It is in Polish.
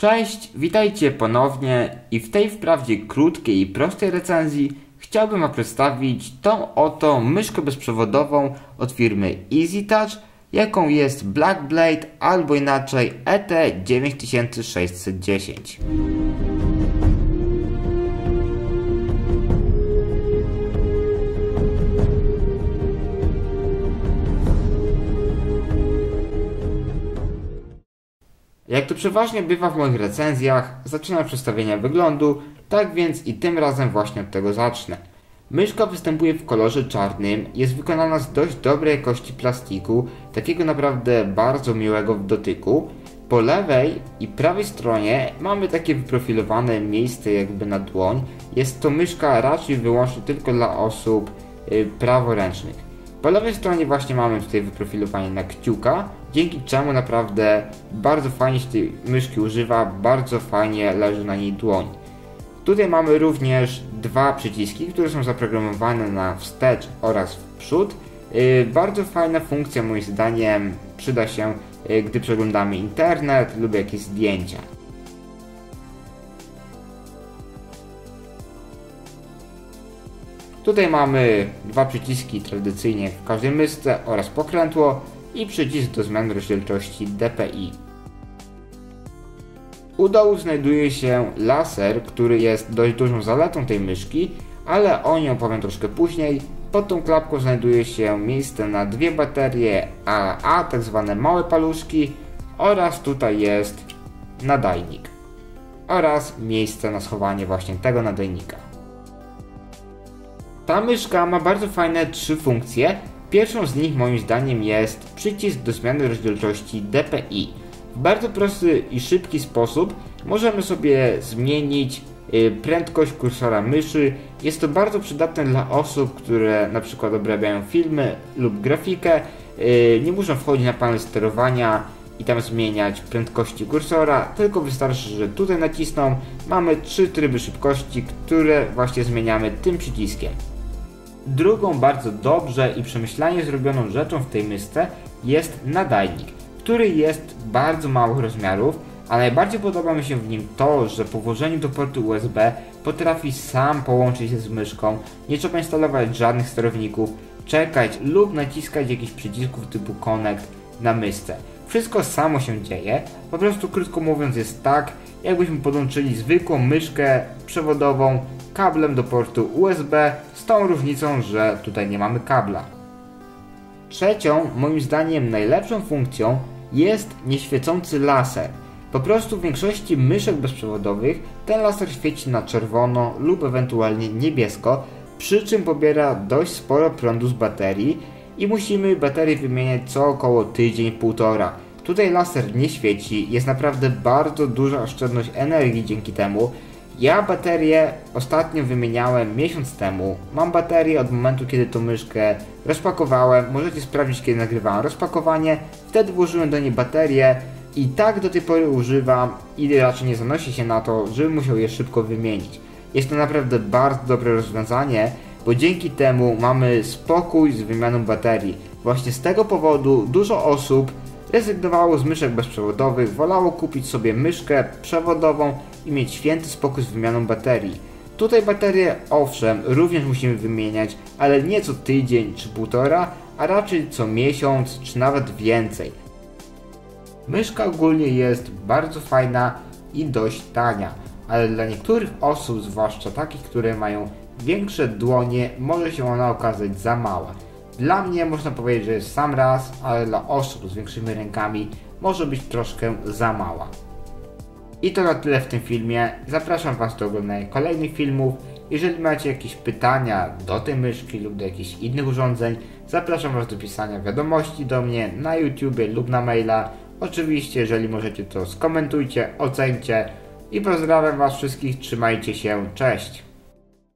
Cześć, witajcie ponownie i w tej wprawdzie krótkiej i prostej recenzji chciałbym Wam przedstawić tą oto myszkę bezprzewodową od firmy EasyTouch, jaką jest Blackblade albo inaczej E ET9610. Jak to przeważnie bywa w moich recenzjach, zaczynam przedstawienia wyglądu, tak więc i tym razem właśnie od tego zacznę. Myszka występuje w kolorze czarnym, jest wykonana z dość dobrej jakości plastiku, takiego naprawdę bardzo miłego w dotyku. Po lewej i prawej stronie mamy takie wyprofilowane miejsce jakby na dłoń. Jest to myszka raczej wyłącznie tylko dla osób y, praworęcznych. Po lewej stronie właśnie mamy tutaj wyprofilowanie na kciuka, dzięki czemu naprawdę bardzo fajnie się tej myszki używa, bardzo fajnie leży na niej dłoń. Tutaj mamy również dwa przyciski, które są zaprogramowane na wstecz oraz w przód. Yy, bardzo fajna funkcja moim zdaniem przyda się, yy, gdy przeglądamy internet lub jakieś zdjęcia. Tutaj mamy dwa przyciski tradycyjnie w każdej mysce oraz pokrętło i przycisk do zmiany rozdzielczości DPI. U dołu znajduje się laser, który jest dość dużą zaletą tej myszki, ale o nim opowiem troszkę później. Pod tą klapką znajduje się miejsce na dwie baterie AA, tak zwane małe paluszki oraz tutaj jest nadajnik oraz miejsce na schowanie właśnie tego nadajnika. Ta myszka ma bardzo fajne trzy funkcje. Pierwszą z nich moim zdaniem jest przycisk do zmiany rozdzielczości DPI. W bardzo prosty i szybki sposób możemy sobie zmienić y, prędkość kursora myszy. Jest to bardzo przydatne dla osób, które na przykład obrabiają filmy lub grafikę. Y, nie muszą wchodzić na panel sterowania i tam zmieniać prędkości kursora, tylko wystarczy, że tutaj nacisną. Mamy trzy tryby szybkości, które właśnie zmieniamy tym przyciskiem. Drugą bardzo dobrze i przemyślanie zrobioną rzeczą w tej mysce jest nadajnik, który jest bardzo małych rozmiarów, a najbardziej podoba mi się w nim to, że po włożeniu do portu USB potrafi sam połączyć się z myszką, nie trzeba instalować żadnych sterowników, czekać lub naciskać jakichś przycisków typu Connect na mysce. Wszystko samo się dzieje, po prostu krótko mówiąc jest tak, jakbyśmy podłączyli zwykłą myszkę przewodową kablem do portu USB z tą różnicą, że tutaj nie mamy kabla. Trzecią, moim zdaniem najlepszą funkcją jest nieświecący laser. Po prostu w większości myszek bezprzewodowych ten laser świeci na czerwono lub ewentualnie niebiesko, przy czym pobiera dość sporo prądu z baterii i musimy baterię wymieniać co około tydzień, półtora. Tutaj laser nie świeci, jest naprawdę bardzo duża oszczędność energii dzięki temu. Ja baterię ostatnio wymieniałem miesiąc temu. Mam baterię od momentu, kiedy tą myszkę rozpakowałem. Możecie sprawdzić, kiedy nagrywałem rozpakowanie. Wtedy włożyłem do niej baterię i tak do tej pory używam i raczej nie zanosi się na to, żebym musiał je szybko wymienić. Jest to naprawdę bardzo dobre rozwiązanie, bo dzięki temu mamy spokój z wymianą baterii. Właśnie z tego powodu dużo osób rezygnowało z myszek bezprzewodowych, wolało kupić sobie myszkę przewodową i mieć święty spokój z wymianą baterii. Tutaj baterie owszem również musimy wymieniać, ale nie co tydzień czy półtora, a raczej co miesiąc czy nawet więcej. Myszka ogólnie jest bardzo fajna i dość tania, ale dla niektórych osób, zwłaszcza takich, które mają większe dłonie, może się ona okazać za mała. Dla mnie można powiedzieć, że jest sam raz, ale dla osób z większymi rękami może być troszkę za mała. I to na tyle w tym filmie. Zapraszam Was do oglądania kolejnych filmów. Jeżeli macie jakieś pytania do tej myszki lub do jakichś innych urządzeń, zapraszam Was do pisania wiadomości do mnie na YouTube lub na maila. Oczywiście, jeżeli możecie, to skomentujcie, ocencie i pozdrawiam Was wszystkich. Trzymajcie się, cześć!